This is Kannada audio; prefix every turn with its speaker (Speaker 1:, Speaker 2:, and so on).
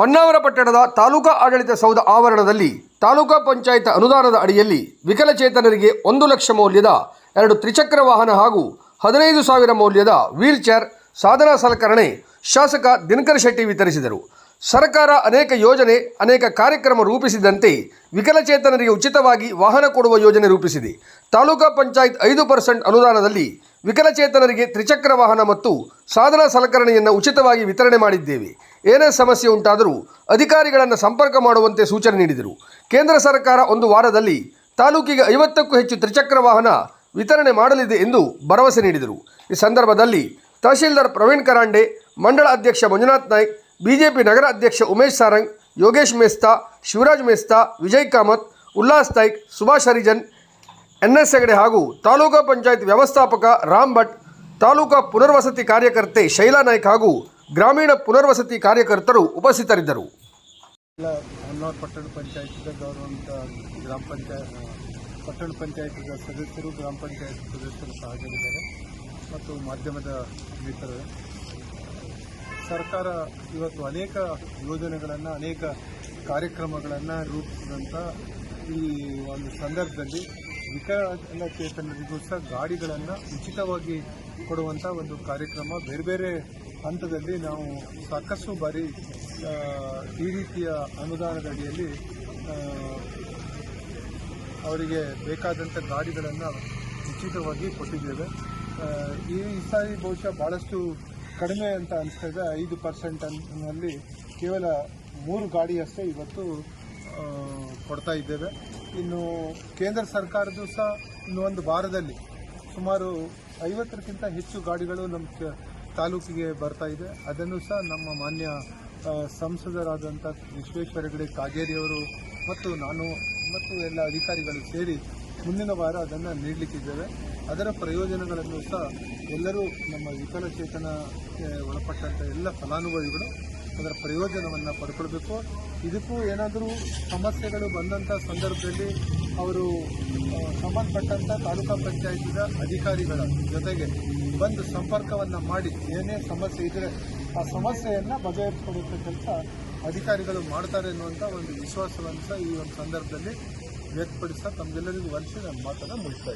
Speaker 1: ಹೊನ್ನಾವರ ಪಟ್ಟಣದ ತಾಲೂಕಾ ಆಡಳಿತ ಸೌಧ ಆವರಣದಲ್ಲಿ ತಾಲೂಕಾ ಪಂಚಾಯತ್ ಅನುದಾನದ ಅಡಿಯಲ್ಲಿ ವಿಕಲಚೇತನರಿಗೆ ಒಂದು ಲಕ್ಷ ಮೌಲ್ಯದ ಎರಡು ತ್ರಿಚಕ್ರ ವಾಹನ ಹಾಗೂ ಹದಿನೈದು ಸಾವಿರ ಮೌಲ್ಯದ ವೀಲ್ಚೇರ್ ಸಾಧನ ಸಲಕರಣೆ ಶಾಸಕ ದಿನಕರ್ ಶೆಟ್ಟಿ ವಿತರಿಸಿದರು. ಸರ್ಕಾರ ಅನೇಕ ಯೋಜನೆ, ಅನೇಕ ಕಾರ್ಯಕ್ರಮ ರೂಪಿಸಿದಂತೆ ವಿಕಲಚೇತನರಿಗೆ ಉಚಿತವಾಗಿ ವಾಹನ ಕೊಡುವ ಯೋಜನೆ ರೂಪಿಸಿದೆ. ತಾಲೂಕಾ ಪಂಚಾಯತ್ ಐದು ಪರ್ಸೆಂಟ್ ಅನುದಾನದಲ್ಲಿ ವಿಕಲಚೇತನರಿಗೆ ತ್ರಿಚಕ್ರ ವಾಹನ ಮತ್ತು ಸಾಧನ ಸಲಕರಣೆಯನ್ನು ಉಚಿತವಾಗಿ ವಿತರಣೆ ಮಾಡಿದ್ದೇವೆ. ಏನೇ ಸಮಸ್ಯೆ ಉಂಟಾದರೂ ಅಧಿಕಾರಿಗಳನ್ನು ಸಂಪರ್ಕ ಮಾಡುವಂತೆ ಸೂಚನೆ ನೀಡಿದರು. ಕೇಂದ್ರ ಸರ್ಕಾರ ಒಂದು ವಾರದಲ್ಲಿ ತಾಲೂಕಿಗೆ ಐವತ್ತಕ್ಕೂ ಹೆಚ್ಚು ತ್ರಿಚಕ್ರ ವಾಹನ ವಿತರಣೆ ಮಾಡಲಿದೆ ಎಂದು ಭರವಸೆ ನೀಡಿದರು. ಈ ಸಂದರ್ಭದಲ್ಲಿ ತಹಶೀಲ್ದಾರ್ ಪ್ರವೀಣ್ ಕರಾಂಡೆ, ಮಂಡಳ ಅಧ್ಯಕ್ಷ ಮಂಜುನಾಥ್ ನಾಯ್ಕ್ ಬಿಜೆಪಿ ನಗರ ಅಧ್ಯಕ್ಷ ಉಮೇಶ್ ಸಾರಂಗ್, ಯೋಗೇಶ್ ಮೇಸ್ತಾ, ಶಿವರಾಜ್ ಮೇಸ್ತಾ, ವಿಜಯ್ ಕಾಮತ್, ಉಲ್ಲಾಸ್ ತೈಕ್ ಸುಭಾಷ್ ಹರಿಜನ್ ಎನ್ ಎಸ್ ಹೆಗಡೆ ಹಾಗೂ ತಾಲೂಕಾ ಪಂಚಾಯತ್ ವ್ಯವಸ್ಥಾಪಕ ರಾಮ್ ಭಟ್, ತಾಲೂಕಾ ಪುನರ್ವಸತಿ ಕಾರ್ಯಕರ್ತೆ ಶೈಲಾ ನಾಯ್ಕ್ ಹಾಗೂ ಗ್ರಾಮೀಣ ಪುನರ್ವಸತಿ ಕಾರ್ಯಕರ್ತರು ಉಪಸ್ಥಿತರಿದ್ದರು.
Speaker 2: ಪಟ್ಟಣ ಗೌರವಂತ ಗ್ರಾಮ ಪಂಚಾಯತ್ ಪಟ್ಟಣ ಸದಸ್ಯರು, ಗ್ರಾಮ ಪಂಚಾಯತ್ ಸದಸ್ಯರು ಸಹಜರಿದ್ದಾರೆ. ಮತ್ತು ಮಾಧ್ಯಮದ ಮಿತ್ರರು ಸರ್ಕಾರ ಇವತ್ತು ಅನೇಕ ಯೋಜನೆಗಳನ್ನು, ಅನೇಕ ಕಾರ್ಯಕ್ರಮಗಳನ್ನು ರೂಪಿಸಿದಂಥ ಈ ಒಂದು ಸಂದರ್ಭದಲ್ಲಿ ವಿಕಲಚೇತನರಿಗೂ ಸಹ ಗಾಡಿಗಳನ್ನು ಉಚಿತವಾಗಿ ಕೊಡುವಂಥ ಒಂದು ಕಾರ್ಯಕ್ರಮ. ಬೇರೆ ಬೇರೆ ಹಂತದಲ್ಲಿ ನಾವು ಸಾಕಷ್ಟು ಬಾರಿ ಈ ರೀತಿಯ ಅನುದಾನದ ಅಡಿಯಲ್ಲಿ ಅವರಿಗೆ ಬೇಕಾದಂಥ ಗಾಡಿಗಳನ್ನು ಉಚಿತವಾಗಿ ಕೊಟ್ಟಿದ್ದೇವೆ. ಈ ಸಾರಿ ಬಹುಶಃ ಭಾಳಷ್ಟು ಕಡಿಮೆ ಅಂತ ಅನಿಸ್ತಾ ಇದೆ ಐದು ಪರ್ಸೆಂಟ್ನಲ್ಲಿ ಕೇವಲ ಮೂರು ಗಾಡಿಯಷ್ಟೇ ಇವತ್ತು ಕೊಡ್ತಾ ಇದ್ದೇವೆ. ಇನ್ನು ಕೇಂದ್ರ ಸರ್ಕಾರದ್ದು ಸಹ ಇನ್ನು ಒಂದು ವಾರದಲ್ಲಿ ಸುಮಾರು ಐವತ್ತಕ್ಕಿಂತ ಹೆಚ್ಚು ಗಾಡಿಗಳು ನಮ್ಮ ತಾಲೂಕಿಗೆ ಬರ್ತಾ ಇದೆ. ಅದನ್ನು ಸಹ ನಮ್ಮ ಮಾನ್ಯ ಸಂಸದರಾದಂಥ ವಿಶ್ವೇಶ್ವರ ಹೆಗಡೆ ಕಾಗೇರಿಯವರು ಮತ್ತು ನಾನು ಮತ್ತು ಎಲ್ಲ ಅಧಿಕಾರಿಗಳು ಸೇರಿ ಮುಂದಿನ ವಾರ ಅದನ್ನು ನೀಡಲಿಕ್ಕಿದ್ದೇವೆ ಅದರ ಪ್ರಯೋಜನಗಳನ್ನು ಸಹ ಎಲ್ಲರೂ ನಮ್ಮ ವಿಕಲಚೇತನ ಒಳಪಟ್ಟಂಥ ಎಲ್ಲ ಫಲಾನುಭವಿಗಳು ಅದರ ಪ್ರಯೋಜನವನ್ನು ಪಡ್ಕೊಳ್ಬೇಕು. ಇದಕ್ಕೂ ಏನಾದರೂ ಸಮಸ್ಯೆಗಳು ಬಂದಂಥ ಸಂದರ್ಭದಲ್ಲಿ ಅವರು ಸಂಬಂಧಪಟ್ಟಂಥ ತಾಲೂಕಾ ಪಂಚಾಯತಿದ ಅಧಿಕಾರಿಗಳ ಜೊತೆಗೆ ಬಂದು ಸಂಪರ್ಕವನ್ನು ಮಾಡಿ ಏನೇ ಸಮಸ್ಯೆ ಇದ್ದರೆ ಆ ಸಮಸ್ಯೆಯನ್ನು ಬಗೆಹರಿಸಿಕೊಡುವಂಥ ಕೆಲಸ ಅಧಿಕಾರಿಗಳು ಮಾಡ್ತಾರೆ ಅನ್ನುವಂಥ ಒಂದು ವಿಶ್ವಾಸವನ್ನು ಸಹ ಈ ಒಂದು ಸಂದರ್ಭದಲ್ಲಿ ವ್ಯಕ್ತಪಡಿಸ್ತಾ ತಮಗೆಲ್ಲರಿಗೂ ವರ್ಷ ನಾನು ಮಾತನ್ನು ಮುಗಿಸ್ತಾ